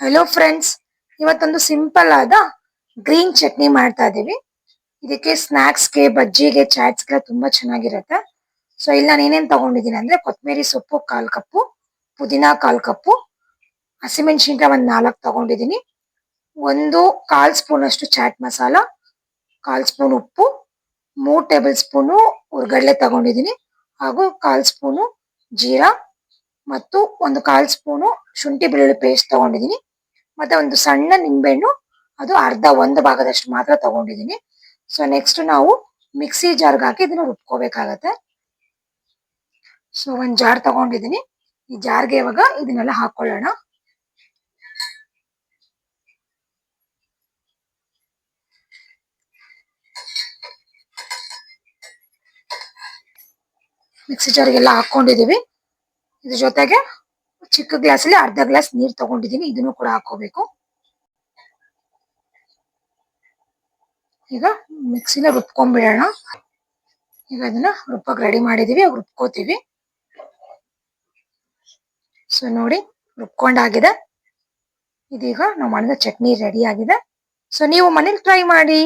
Hello friends ಇವತ್ತೊಂದು simple ಆದ green chutney ಮಾಡ್ತಾ ಇದೀವಿ. ಇದಕ್ಕೆ ಸ್ನಾಕ್ಸ್ಗೆ ಬಜ್ಜಿಗೆ ಚಾಟ್ಸ್ಗೆ ತುಂಬಾ ಚೆನ್ನಾಗಿರುತ್ತೆ. ಸೊ ಇಲ್ಲಿ ನಾನು ಏನೇನು ತಗೊಂಡಿದ್ದೀನಿ ಅಂದ್ರೆ ಕೊತ್ತಂಬರಿ ಸೊಪ್ಪು, ಕಾಲ್ ಕಪ್ಪು, ಪುದೀನ ಕಾಲ್ ಕಪ್ಪು, ಹಸಿಮೆಣಸಿನ್ಕಾಯಿ ಒಂದ್ ನಾಲ್ಕು ತಗೊಂಡಿದ್ದೀನಿ ಒಂದು ಕಾಲ್ ಸ್ಪೂನ್ ಅಷ್ಟು ಚಾಟ್ ಮಸಾಲ, ಕಾಲ್ ಸ್ಪೂನ್ ಉಪ್ಪು, ಮೂರು ಟೇಬಲ್ ಸ್ಪೂನು ಹುರ್ಗಡ್ಲೆ ತಗೊಂಡಿದ್ದೀನಿ ಹಾಗೂ ಕಾಲ್ ಸ್ಪೂನು ಜೀರಾ ಮತ್ತು ಒಂದು ಕಾಲ್ ಸ್ಪೂನು ಶುಂಠಿ ಬೆಳ್ಳುಳ್ಳಿ ಪೇಸ್ಟ್ ತಗೊಂಡಿದ್ದೀನಿ ಮತ್ತೆ ಒಂದು ಸಣ್ಣ ನಿಂಬೆಹಣ್ಣು, ಅದು ಅರ್ಧ ಒಂದು ಭಾಗದಷ್ಟು ಮಾತ್ರ ತಗೊಂಡಿದ್ದೀನಿ. ಸೊ ನೆಕ್ಸ್ಟ್ ನಾವು ಮಿಕ್ಸಿ ಜಾರ್ಗೆ ಹಾಕಿ ಇದನ್ನ ರುಬ್ಕೋಬೇಕಾಗತ್ತೆ. ಸೊ ಒಂದ್ ಜಾರ್ ತಗೊಂಡಿದ್ದೀನಿ. ಈ ಜಾರ್ಗೆ ಇವಾಗ ಇದನ್ನೆಲ್ಲ ಹಾಕೊಳ್ಳೋಣ. ಮಿಕ್ಸಿ ಜಾರ್ಗೆಲ್ಲ ಹಾಕೊಂಡಿದೀವಿ ಇದ್ರ ಜೊತೆಗೆ ಚಿಕ್ಕ ಗ್ಲಾಸ್ ಅಲ್ಲಿ ಅರ್ಧ ಗ್ಲಾಸ್ ನೀರ್ ತಗೊಂಡಿದ್ದೀನಿ ಇದನ್ನು ಕೂಡ ಹಾಕೋಬೇಕು. ಈಗ ಮಿಕ್ಸಿನ ರುಬ್ಕೊಂಡ್ಬಿಡೋಣ ಈಗ ಅದನ್ನ ರುಬ್ಬಕ್ ರೆಡಿ ಮಾಡಿದೀವಿ ರುಬ್ಕೋತೀವಿ. ಸೊ ನೋಡಿ, ರುಬ್ಕೊಂಡಾಗಿದೆ. ಇದೀಗ ನಾವು ಮಾಡಿದ ಚಟ್ನಿ ರೆಡಿ ಆಗಿದೆ. ಸೊ ನೀವು ಮನೇಲಿ ಟ್ರೈ ಮಾಡಿ.